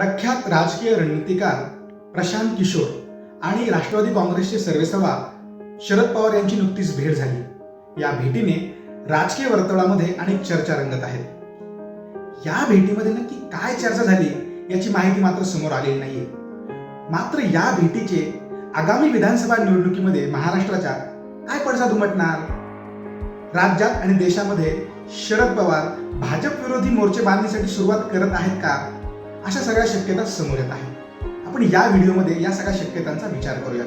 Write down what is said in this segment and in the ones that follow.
प्रख्यात राजकीय रणनीतिकार प्रशांत किशोर आणि राष्ट्रवादी काँग्रेसचे सर्वेसर्वा शरद पवार यांची नुकतीच भेट झाली. या भेटीने राजकीय वर्तुळामध्ये अनेक चर्चा रंगत आहेत. या भेटीमध्ये नक्की काय चर्चा झाली याची माहिती मात्र समोर आलेली नाहीये. मात्र या भेटीचे आगामी विधानसभा निवडणुकीमध्ये महाराष्ट्राच्या काय पडसाद उमटणार? राज्यात आणि देशामध्ये शरद पवार भाजप विरोधी मोर्चे बांधणीसाठी सुरुवात करत आहेत का? अशा सगळ्या शक्यता समोर येत आहेत. आपण या व्हिडिओमध्ये या सगळ्या शक्यतांचा विचार करूयात.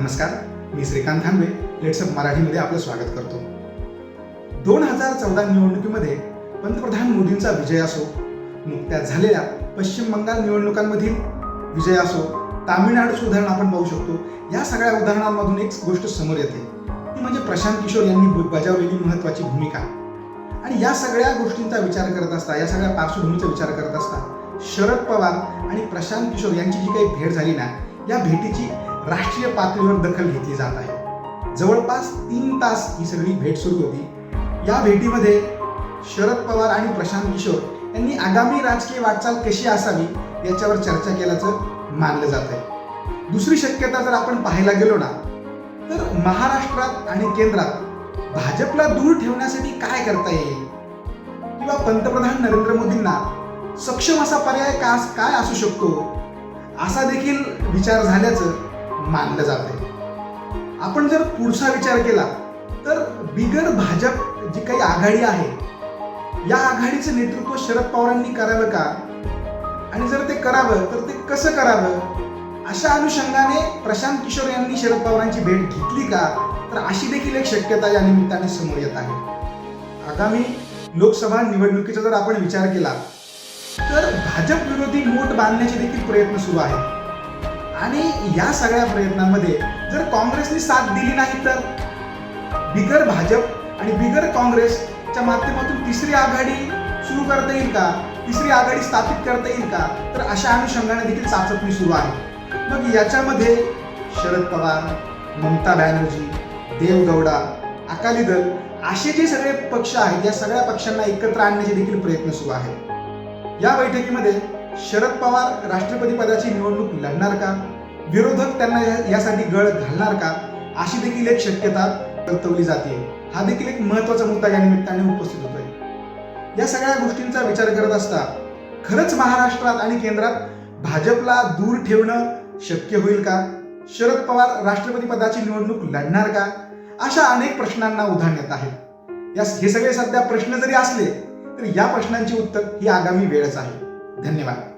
नमस्कार मी श्रीकांत थांबे लेट्सअप मराठीमध्ये आपलं स्वागत करतो. दोन हजार चौदा निवडणुकीमध्ये पंतप्रधान मोदींचा विजय असो नुकत्याच झालेल्या पश्चिम बंगाल निवडणुकांमधील विजय असो तामिळनाडूचं उदाहरण आपण पाहू शकतो. या सगळ्या उदाहरणांमधून एक गोष्ट समोर येते. ती म्हणजे प्रशांत किशोर यांनी बजावलेली महत्वाची भूमिका. आणि या सगळ्या गोष्टींचा विचार करत असता या सगळ्या पार्श्वभूमीचा विचार करत असता शरद पवार आणि प्रशांत किशोर यांची जी काही भेट झाली ना या भेटीची राष्ट्रीय पातळीवर दखल घेतली जात आहे. जवळपास तीन तास ही सगळी भेट सुरू होती. या भेटीमध्ये शरद पवार आणि प्रशांत किशोर यांनी आगामी राजकीय वाटचाल कशी असावी याच्यावर चर्चा केल्याचं मानलं जात आहे. दुसरी शक्यता जर आपण पाहायला गेलो ना तर महाराष्ट्रात आणि केंद्रात भाजपला दूर ठेवण्यासाठी काय करता येईल? किंवा पंतप्रधान नरेंद्र मोदींना सक्षम असा पर्याय का काय असू शकतो? असा देखील विचार झाल्याचं मानलं जाते आहे आपण जर पुढचा विचार केला तर बिगर भाजप जी काही आघाडी आहे या आघाडीचं नेतृत्व शरद पवारांनी करावं का? आणि जर ते करावं तर ते कसं करावं? अशा अनुषंगाने प्रशांत किशोर यांनी शरद पवारांची भेट घेतली का? तर अशी देखील एक शक्यता या निमित्ताने समोर येत आहे. आगामी लोकसभा निवडणुकीचा जर आपण विचार केला तर भाजप विरोधी मोठ बांधण्याचे देखील प्रयत्न सुरू आहेत. आणि या सगळ्या प्रयत्नांमध्ये जर काँग्रेसने साथ दिली नाही तर बिगर भाजप आणि बिगर काँग्रेसच्या माध्यमातून तिसरी आघाडी सुरू करता येईल का? तिसरी आघाडी स्थापित करता येईल का? तर अशा अनुषंगाने देखील चाचपणी सुरू आहे. मग याच्यामध्ये शरद पवार ममता बॅनर्जी देवगौडा अकाली दल असे जे सगळे पक्ष आहेत या सगळ्या पक्षांना एकत्र आणण्याचे देखील प्रयत्न सुरू आहेत. या बैठकीमध्ये शरद पवार राष्ट्रपती पदाची निवडणूक लढणार का? विरोधक त्यांना यासाठी गळ घालणार का? अशी देखील एक शक्यता वर्तवली जाते. हा देखील एक महत्त्वाचा मुद्दा या निमित्ताने उपस्थित होतोय. या सगळ्या गोष्टींचा विचार करत असता खरंच महाराष्ट्रात आणि केंद्रात भाजपला दूर ठेवणं शक्य होईल का? शरद पवार राष्ट्रपती पदाची निवडणूक लढणार का? अशा अनेक प्रश्नांना उधाण येत आहे. या हे सगळे सध्या प्रश्न जरी असले तर या प्रश्नांची उत्तर ही आगामी वेळच आहे. धन्यवाद.